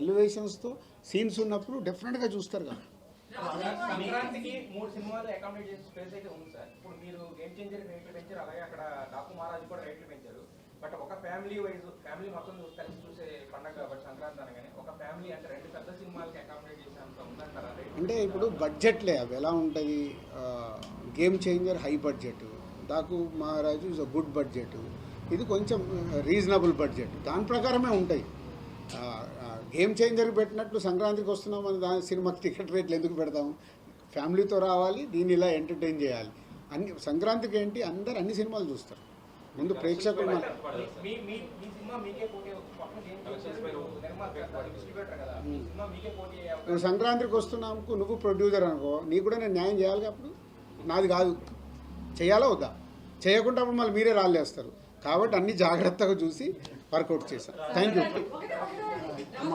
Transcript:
ఎలివేషన్స్తో scenes ఉన్నప్పుడు డెఫినెట్గా చూస్తారు కదా. సంక్రాంతికి మూడు సినిమాలు అకామిడేట్ చేసే స్పేస్ అయితే ఉంది సార్. ఇప్పుడు మీరు గేమ్ చేంజర్ రేట్లు పెంచారు అలాగే అక్కడ డాకు మహారాజ్ కూడా రేట్లు పెంచారు బట్ ఒక ఫ్యామిలీ వైజ్ ఫ్యామిలీ మొత్తం కలిసి చూసే పండగ కాబట్టి సంక్రాంతి అనగానే ఒక ఫ్యామిలీ అంటే రెండు పెద్ద సినిమాలకి అకామిడేట్ చేసేంత ఉందంటారా? రేట్ అంటే ఇప్పుడు బడ్జెట్లే అవి ఎలా ఉంటుంది? Game changer high budget Daaku Maharaaj is a good budget ఇది కొంచెం రీజనబుల్ బడ్జెట్ దాని ప్రకారమే ఉంటాయి. గేమ్ చేంజర్కి పెట్టినట్లు సంక్రాంతికి వస్తున్నాం మన దాని సినిమాకి టికెట్ రేట్లు ఎందుకు పెడతాము ఫ్యామిలీతో రావాలి దీన్ని ఇలా ఎంటర్టైన్ చేయాలి. అన్ని సంక్రాంతికి ఏంటి? అందరు అన్ని సినిమాలు చూస్తారు. ముందు ప్రేక్షకులు మన- మీ మీ మీ సినిమా మీకే పోటీ మొత్తం గేమ్ చేంజర్ మీరు నిర్మాత డిస్ట్రిబ్యూటర్ కదా. మీ సినిమా మీకే పోటీ అయ్యే నువ్వు సంక్రాంతికి వస్తున్నాకు నువ్వు ప్రొడ్యూసర్ అనుకో. నీకు కూడా నేను న్యాయం చేయాలి అప్పుడు? నాది కాదు. చేయాలా వద్దా? చేయకుండా అప్పుడు మళ్ళీ మీరే రాళ్ళేస్తారు. కాబట్టి అన్ని జాగ్రత్తగా చూసి వర్కౌట్ చేశాను థ్యాంక్ యూ అమ్మ